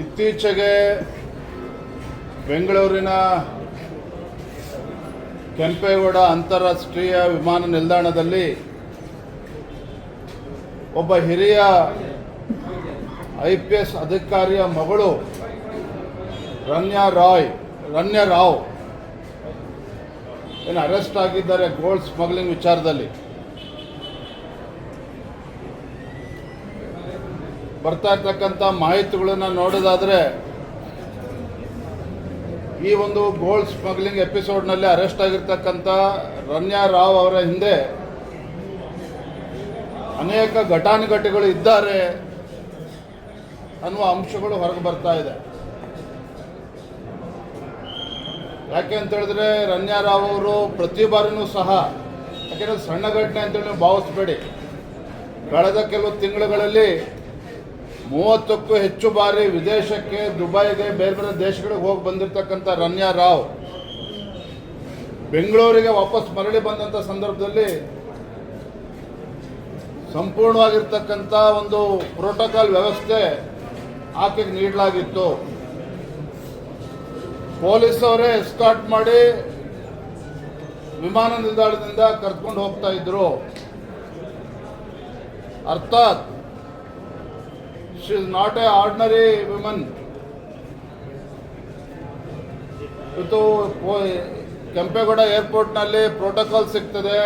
ಇತ್ತೀಚೆಗೆ ಬೆಂಗಳೂರಿನ ಕೆಂಪೇಗೌಡ ಅಂತಾರಾಷ್ಟ್ರೀಯ ವಿಮಾನ ನಿಲ್ದಾಣದಲ್ಲಿ ಒಬ್ಬ ಹಿರಿಯ ಐ ಪಿ ಎಸ್ ಅಧಿಕಾರಿಯ ಮಗಳು ರನ್ಯಾ ರಾಯ್, ರನ್ಯಾ ರಾವ್, ಏನು ಅರೆಸ್ಟ್ ಆಗಿದ್ದಾರೆ ಗೋಲ್ಡ್ ಸ್ಮಗ್ಲಿಂಗ್ ವಿಚಾರದಲ್ಲಿ. ಬರ್ತಾ ಇರ್ತಕ್ಕಂಥ ಮಾಹಿತಿಗಳನ್ನು ನೋಡೋದಾದರೆ, ಈ ಒಂದು ಗೋಲ್ಡ್ ಸ್ಮಗ್ಲಿಂಗ್ ಎಪಿಸೋಡ್ನಲ್ಲಿ ಅರೆಸ್ಟ್ ಆಗಿರ್ತಕ್ಕಂಥ ರನ್ಯಾ ರಾವ್ ಅವರ ಹಿಂದೆ ಅನೇಕ ಘಟಾನುಘಟಿಗಳು ಇದ್ದಾರೆ ಅನ್ನುವ ಅಂಶಗಳು ಹೊರಗೆ ಬರ್ತಾ ಇದೆ. ಯಾಕೆ ಅಂತ ಹೇಳಿದ್ರೆ, ರನ್ಯಾ ರಾವ್ ಅವರು ಪ್ರತಿ ಬಾರಿನೂ ಸಹ, ಯಾಕೆಂದ್ರೆ ಸಣ್ಣ ಘಟನೆ ಅಂತೇಳಿ ನೀವು ಭಾವಿಸ್ಬೇಡಿ, ಕಳೆದ ಕೆಲವು ತಿಂಗಳುಗಳಲ್ಲಿ ಮೂವತ್ತಕ್ಕೂ ಹೆಚ್ಚು ಬಾರಿ ವಿದೇಶಕ್ಕೆ, ದುಬೈಗೆ, ಬೇರೆ ಬೇರೆ ದೇಶಗಳಿಗೆ ಹೋಗಿ ಬಂದಿರತಕ್ಕಂಥ ರನ್ಯಾ ರಾವ್ ಬೆಂಗಳೂರಿಗೆ ವಾಪಸ್ ಮರಳಿ ಬಂದಂಥ ಸಂದರ್ಭದಲ್ಲಿ ಸಂಪೂರ್ಣವಾಗಿರ್ತಕ್ಕಂಥ ಒಂದು ಪ್ರೋಟೋಕಾಲ್ ವ್ಯವಸ್ಥೆ ಆಕೆಗೆ ನೀಡಲಾಗಿತ್ತು. ಪೊಲೀಸ್ ಅವರೇ ಎಸ್ಕಾಟ್ ಮಾಡಿ ವಿಮಾನ ನಿಲ್ದಾಣದಿಂದ ಕರ್ಕೊಂಡು ಹೋಗ್ತಾ ಇದ್ರು. ಅರ್ಥಾತ್ she is not a ordinary woman ಇವತ್ತು ಕೆಂಪೇಗೌಡ ಕೆಂಪೇಗೌಡ ಏರ್ಪೋರ್ಟ್ನಲ್ಲಿ ಪ್ರೋಟೋಕಾಲ್ ಸಿಗ್ತದೆ.